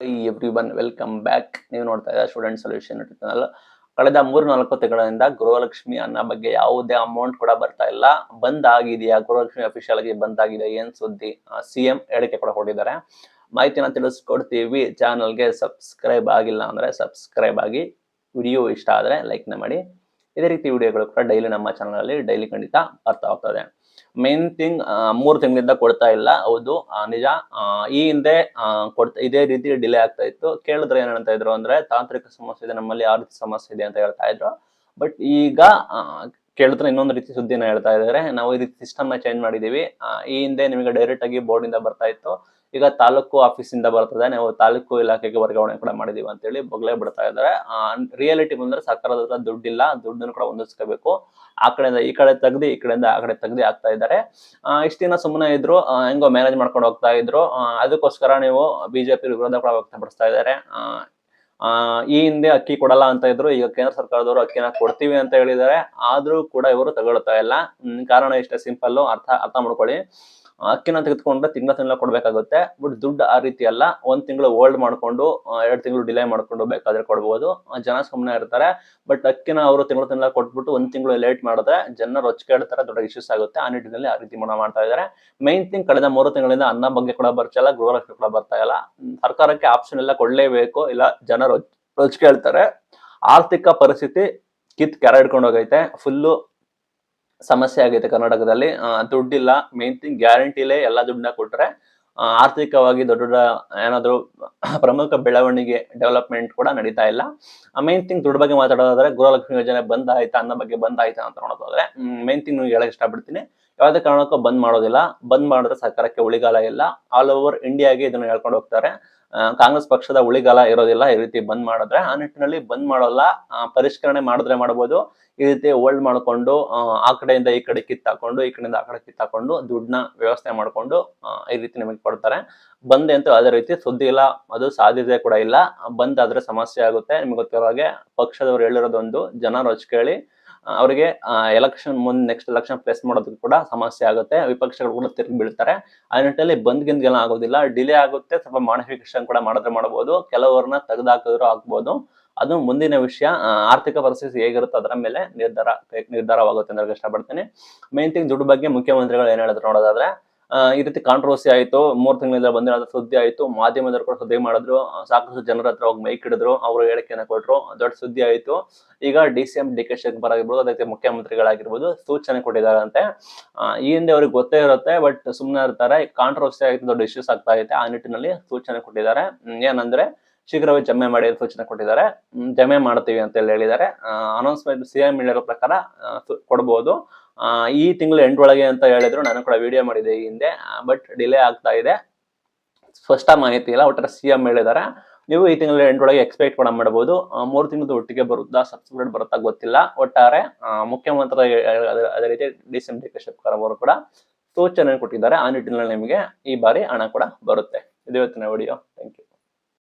Every one welcome back ನೀವು ನೋಡ್ತಾ ಇದ್ದಾರೆ ಸ್ಟೂಡೆಂಟ್ ಸೊಲ್ಯೂಷನ್ ಚಾನಲ್ ಕಳೆದ ಮೂರು ನಾಲ್ಕು ತಿಂಗಳಿಂದ ಗೃಹಲಕ್ಷ್ಮಿ ಅನ್ನೋ ಬಗ್ಗೆ ಯಾವುದೇ ಅಮೌಂಟ್ ಕೂಡ ಬರ್ತಾ ಇಲ್ಲ. ಬಂದ್ ಆಗಿದೆಯಾ ಗೃಹಲಕ್ಷ್ಮಿ ಅಫಿಷಿಯಲ್ ಆಗಿ ಬಂದ್ ಆಗಿದೆ ಏನ್ ಸುದ್ದಿ? ಸಿ ಎಂ ಹೇಳಿಕೆ ಕೂಡ ಕೊಟ್ಟಿದ್ದಾರೆ. ಮಾಹಿತಿನ ತಿಳಿಸ್ಕೊಡ್ತೀವಿ. ಚಾನಲ್ಗೆ ಸಬ್ಸ್ಕ್ರೈಬ್ ಆಗಿಲ್ಲ ಅಂದ್ರೆ ಸಬ್ಸ್ಕ್ರೈಬ್ ಆಗಿ. ವಿಡಿಯೋ ಇಷ್ಟ ಆದ್ರೆ ಲೈಕ್ನ ಮಾಡಿ. ಇದೇ ರೀತಿ ವಿಡಿಯೋಗಳು ಕೂಡ ಡೈಲಿ ನಮ್ಮ ಚಾನಲ್ ಅಲ್ಲಿ ಡೈಲಿ ಖಂಡಿತ ಅರ್ಥ ಆಗ್ತದೆ ಮೇನ್ ಥಿಂಗ್ ಮೂರು ತಿಂಗಳಿಂದ ಕೊಡ್ತಾ ಇಲ್ಲ, ಹೌದು ನಿಜ. ಈ ಹಿಂದೆ ಕೊಡ್ತಾ, ಇದೇ ರೀತಿ ಡಿಲೇ ಆಗ್ತಾ ಇತ್ತು. ಕೇಳಿದ್ರೆ ಏನ್ ಹೇಳ್ತಾ ಇದ್ರು ಅಂದ್ರೆ ತಾಂತ್ರಿಕ ಸಮಸ್ಯೆ ಇದೆ, ನಮ್ಮಲ್ಲಿ ಆರ್ಥಿಕ ಸಮಸ್ಯೆ ಇದೆ ಅಂತ ಹೇಳ್ತಾ ಇದ್ರು. ಬಟ್ ಈಗ ಕೇಳಿದ್ರೆ ಇನ್ನೊಂದು ರೀತಿ ಸುದ್ದಿನ ಹೇಳ್ತಾ ಇದ್ದಾರೆ. ನಾವು ಈ ರೀತಿ ಸಿಸ್ಟಮ್ನ ಚೇಂಜ್ ಮಾಡಿದೀವಿ ಈ ಹಿಂದೆ ನಿಮಗೆ ಡೈರೆಕ್ಟ್ ಆಗಿ ಬೋರ್ಡ್ ಇಂದ ಬರ್ತಾ ಇತ್ತು. ಈಗ ತಾಲೂಕು ಆಫೀಸ್ ಇಂದ ಬರ್ತದೆ. ನಾವು ತಾಲೂಕು ಇಲಾಖೆಗೆ ವರ್ಗಾವಣೆ ಕೂಡ ಮಾಡಿದೀವಿ ಅಂತೇಳಿ ಬಗ್ಲೇ ಬಿಡ್ತಾ ಇದ್ದಾರೆ. ರಿಯಾಲಿಟಿ ಬಂದ್ರೆ ಸರ್ಕಾರದ ಹತ್ರ ದುಡ್ಡಿಲ್ಲ. ದುಡ್ಡನ್ನು ಕೂಡ ಹೊಂದಿಸ್ಕೋಬೇಕು. ಆ ಕಡೆಯಿಂದ ಈ ಕಡೆ ತೆಗ್ದು, ಈ ಕಡೆಯಿಂದ ಆ ಕಡೆ ತೆಗ್ದು ಆಗ್ತಾ ಇದ್ದಾರೆ. ಇಷ್ಟು ದಿನ ಸುಮ್ಮನೆ ಇದ್ರು ಹೆಂಗೋ ಮ್ಯಾನೇಜ್ ಮಾಡ್ಕೊಂಡು ಹೋಗ್ತಾ ಇದ್ರು. ಅದಕ್ಕೋಸ್ಕರ ನೀವು ಬಿಜೆಪಿ ವಿರೋಧ ಕೂಡ ವ್ಯಕ್ತಪಡಿಸ್ತಾ ಇದ್ದಾರೆ. ಆ, ಈ ಹಿಂದೆ ಅಕ್ಕಿ ಕೊಡಲ್ಲ ಅಂತ ಇದ್ರು ಈಗ ಕೇಂದ್ರ ಸರ್ಕಾರದವರು ಅಕ್ಕಿನ ಕೊಡ್ತೀವಿ ಅಂತ ಹೇಳಿದ್ದಾರೆ. ಆದ್ರೂ ಕೂಡ ಇವರು ತಗೊಳ್ತಾ ಇಲ್ಲ. ಕಾರಣ ಇಷ್ಟೇ ಸಿಂಪಲ್ ಅರ್ಥ ಅರ್ಥ ಮಾಡ್ಕೊಳ್ಳಿ. ಅಕ್ಕಿನ ತೆಗೆದುಕೊಂಡ್ರೆ ತಿಂಗಳ ತಿಂಗಳ ಕೊಡ್ಬೇಕಾಗುತ್ತೆ. ಬಟ್ ದುಡ್ಡು ಆ ರೀತಿ ಅಲ್ಲ. ಒಂದ್ ತಿಂಗಳು ಹೋಲ್ಡ್ ಮಾಡ್ಕೊಂಡು ಎರಡು ತಿಂಗಳು ಡಿಲೇ ಮಾಡ್ಕೊಂಡು ಬೇಕಾದ್ರೆ ಕೊಡ್ಬೋದು. ಜನ ಸುಮ್ಮನೆ ಇರ್ತಾರೆ. ಬಟ್ ಅಕ್ಕಿನ ಅವರು ತಿಂಗಳ ತಿಂಗಳ ಕೊಟ್ಬಿಟ್ಟು ಒಂದ್ ತಿಂಗಳು ಲೇಟ್ ಮಾಡಿದ್ರೆ ಜನರು ಕೇಳ್ತಾರೆ ದೊಡ್ಡ ಇಶ್ಯೂಸ್ ಆಗುತ್ತೆ. ಆ ನಿಟ್ಟಿನಲ್ಲಿ ಆ ರೀತಿ ಮನ ಮಾಡ್ತಾ ಇದ್ದಾರೆ. ಮೈನ್ ಥಿಂಗ್ ಕಳೆದ ಮೂರು ತಿಂಗಳಿಂದ ಅನ್ನ ಬಗ್ಗೆ ಕೂಡ ಬರ್ತಿಲ್ಲ ಗೃಹಲಕ್ಷ್ಮಿ ಕೂಡ ಬರ್ತಾ ಇಲ್ಲ. ಸರ್ಕಾರಕ್ಕೆ ಆಪ್ಷನ್ ಎಲ್ಲ ಕೊಡ್ಲೇಬೇಕು. ಇಲ್ಲ ಜನ ರೊಚ್ ರೊಚ್ಚಿಗೆ ಹೇಳ್ತಾರೆ. ಆರ್ಥಿಕ ಪರಿಸ್ಥಿತಿ ಕಿತ್ ಕೆರ ಹಿಡ್ಕೊಂಡು ಫುಲ್ಲು ಸಮಸ್ಯೆ ಆಗೈತೆ ಕರ್ನಾಟಕದಲ್ಲಿ. ದುಡ್ಡಿಲ್ಲ ಮೇನ್ ಥಿಂಗ್ ಗ್ಯಾರಂಟಿಲೇ ಎಲ್ಲ ದುಡ್ಡನ್ನ ಕೊಟ್ರೆ ಆರ್ಥಿಕವಾಗಿ ದೊಡ್ಡ ದೊಡ್ಡ ಏನಾದರೂ ಪ್ರಮುಖ ಬೆಳವಣಿಗೆ ಡೆವಲಪ್ಮೆಂಟ್ ಕೂಡ ನಡೀತಾ ಇಲ್ಲ. ಮೇನ್ ಥಿಂಗ್ ದುಡ್ಡು ಬಗ್ಗೆ ಮಾತಾಡೋದಾದ್ರೆ ಗೃಹಲಕ್ಷ್ಮಿ ಯೋಜನೆ ಬಂದ್ ಆಯ್ತಾ ಅನ್ನೋ ಬಗ್ಗೆ ಬಂದ್ ಆಯ್ತಾ ಅಂತ ನೋಡೋದಾದ್ರೆ ಮೇನ್ ಥಿಂಗ್ ಹೇಳಕ್ ಇಷ್ಟಪಡ್ತೀನಿ. ಯಾವುದೇ ಕಾರಣಕ್ಕೂ ಬಂದ್ ಮಾಡೋದಿಲ್ಲ. ಬಂದ್ ಮಾಡಿದ್ರೆ ಸರ್ಕಾರಕ್ಕೆ ಉಳಿಗಾಲ ಇಲ್ಲ. ಆಲ್ ಓವರ್ ಇಂಡಿಯಾಗೆ ಇದನ್ನ ಹೇಳ್ಕೊಂಡು ಹೋಗ್ತಾರೆ. ಕಾಂಗ್ರೆಸ್ ಪಕ್ಷದ ಉಳಿಗಾಲ ಇರೋದಿಲ್ಲ. ಈ ರೀತಿ ಬಂದ್ ಮಾಡಿದ್ರೆ ಆ ನಿಟ್ಟಿನಲ್ಲಿ ಬಂದ್ ಮಾಡೋಲ್ಲ. ಪರಿಷ್ಕರಣೆ ಮಾಡಿದ್ರೆ ಮಾಡ್ಬೋದು. ಈ ರೀತಿ ಹೋಲ್ಡ್ ಮಾಡ್ಕೊಂಡು ಆ, ಕಡೆಯಿಂದ ಈ ಕಡೆ ಕಿತ್ತಾಕೊಂಡು ಈ ಕಡೆಯಿಂದ ಆ ಕಡೆ ಕಿತ್ತಾಕೊಂಡು ದುಡ್ಡನ್ನ ವ್ಯವಸ್ಥೆ ಮಾಡ್ಕೊಂಡು ಈ ರೀತಿ ನಿಮಗೆ ಕೊಡ್ತಾರೆ. ಬಂದೆ ಅಂತ ಅದೇ ರೀತಿ ಸುದ್ದಿ ಇಲ್ಲ, ಅದು ಸಾಧ್ಯತೆ ಕೂಡ ಇಲ್ಲ. ಬಂದ್ ಆದ್ರೆ ಸಮಸ್ಯೆ ಆಗುತ್ತೆ. ನಿಮ್ಗೆ ಗೊತ್ತಿರೋ ಹಾಗೆ ಪಕ್ಷದವ್ರು ಹೇಳಿರೋದೊಂದು ಜನರು ಹಚ್ ಕೇಳಿ ಅವರಿಗೆ ಎಲೆಕ್ಷನ್ ಮುಂದೆ ನೆಕ್ಸ್ಟ್ ಎಲೆಕ್ಷನ್ ಪ್ಲೇಸ್ ಮಾಡೋದಕ್ಕೆ ಕೂಡ ಸಮಸ್ಯೆ ಆಗುತ್ತೆ. ವಿಪಕ್ಷಗಳು ಕೂಡ ತಿರುಗಿ ಬೀಳ್ತಾರೆ. ಆ ನಿಟ್ಟಿನಲ್ಲಿ ಬಂದ್ ಆಗೋದಿಲ್ಲ. ಡಿಲೇ ಆಗುತ್ತೆ. ಸ್ವಲ್ಪ ಮಾಡಿಫಿಕೇಶನ್ ಕೂಡ ಮಾಡಿದ್ರೆ ಮಾಡಬಹುದು ಕೆಲವರನ್ನ ತೆಗೆದಾಕಿದ್ರು ಆಗ್ಬೋದು. ಅದು ಮುಂದಿನ ವಿಷಯ. ಆರ್ಥಿಕ ಪರಿಸ್ಥಿತಿ ಹೇಗಿರುತ್ತೆ ಅದರ ಮೇಲೆ ನಿರ್ಧಾರ, ನಿರ್ಧಾರವಾಗುತ್ತೆ ಅಂತ ಇಷ್ಟಪಡ್ತೇನೆ. ಮೇನ್ ಥಿಂಗ್ ದುಡ್ಡು ಬಗ್ಗೆ ಮುಖ್ಯಮಂತ್ರಿಗಳು ಏನ್ ಹೇಳಿದ್ರು ನೋಡೋದಾದ್ರೆ ಈ ರೀತಿ ಕಾಂಟ್ರವರ್ಸಿ ಆಯಿತು, ಮೂರು ತಿಂಗಳಿಂದ ಬಂದಿರೋ ಸುದ್ದಿ ಆಯ್ತು, ಮಾಧ್ಯಮದವರು ಕೂಡ ಸುದ್ದಿ ಮಾಡಿದ್ರು, ಸಾಕಷ್ಟು ಜನರ ಹತ್ರ ಹೋಗಿ ಮೈಕ್ ಹಿಡಿದ್ರು, ಅವರು ಹೇಳಿಕೆನ ಕೊಟ್ಟರು ದೊಡ್ಡ ಸುದ್ದಿ ಆಯ್ತು. ಈಗ D C M, D K Shivakumar ಆಗಿರ್ಬೋದು, ಅದಕ್ಕೆ ಮುಖ್ಯಮಂತ್ರಿಗಳಾಗಿರ್ಬೋದು, ಸೂಚನೆ ಕೊಟ್ಟಿದ್ದಾರಂತೆ ಈ ಹಿಂದೆ ಅವ್ರಿಗೆ ಗೊತ್ತೇ ಇರುತ್ತೆ, ಬಟ್ ಸುಮ್ಮನೆ ಇರ್ತಾರೆ ಕಾಂಟ್ರವರ್ಸಿ ಆಗಿತ್ತು ದೊಡ್ಡ ಇಶ್ಯೂಸ್ ಆಗ್ತಾ ಐತೆ ಆ ನಿಟ್ಟಿನಲ್ಲಿ ಸೂಚನೆ ಕೊಟ್ಟಿದ್ದಾರೆ. ಏನಂದ್ರೆ, ಶೀಘ್ರವೇ ಜಮೆ ಮಾಡಿ ಸೂಚನೆ ಕೊಟ್ಟಿದ್ದಾರೆ. ಜಮೆ ಮಾಡ್ತೀವಿ ಅಂತ ಹೇಳಿ ಹೇಳಿದ್ದಾರೆ. ಅನೌನ್ಸ್ಮೆಂಟ್ ಸಿ ಎಂ ಹೇಳಿರೋ ಪ್ರಕಾರ ಕೊಡ್ಬೋದು. ಈ ತಿಂಗಳು ಎಂಟೊಳಗೆ ಅಂತ ಹೇಳಿದ್ರು ನಾನು ಕೂಡ ವಿಡಿಯೋ ಮಾಡಿದೆ ಈ ಹಿಂದೆ ಬಟ್ ಡಿಲೇ ಆಗ್ತಾ ಇದೆ. ಸ್ಪಷ್ಟ ಮಾಹಿತಿ ಇಲ್ಲ, ಒಟ್ಟಾರೆ ಸಿ ಎಂ ಹೇಳಿದ್ದಾರೆ ನೀವು ಈ ತಿಂಗಳ ಎಂಟೊಳಗೆ ಎಕ್ಸ್ಪೆಕ್ಟ್ ಕೂಡ ಮಾಡಬಹುದು ಮೂರು ತಿಂಗಳದ್ದು ಒಟ್ಟಿಗೆ ಬರುತ್ತಾ ಸಬ್ಸಿಡಿ ಬರುತ್ತಾ ಗೊತ್ತಿಲ್ಲ. ಒಟ್ಟಾರೆ ಮುಖ್ಯಮಂತ್ರಿ ಅದೇ- ರೀತಿ ಡಿ ಸಿ ಎಂ ಡಿ ಅವರು ಕೂಡ ಸೂಚನೆ ಕೊಟ್ಟಿದ್ದಾರೆ. ಆ ನಿಟ್ಟಿನಲ್ಲಿ ನಿಮಗೆ ಈ ಬಾರಿ ಹಣ ಕೂಡ ಬರುತ್ತೆ. ಇದು ಇವತ್ತಿನ ವಿಡಿಯೋ ಥ್ಯಾಂಕ್ ಯು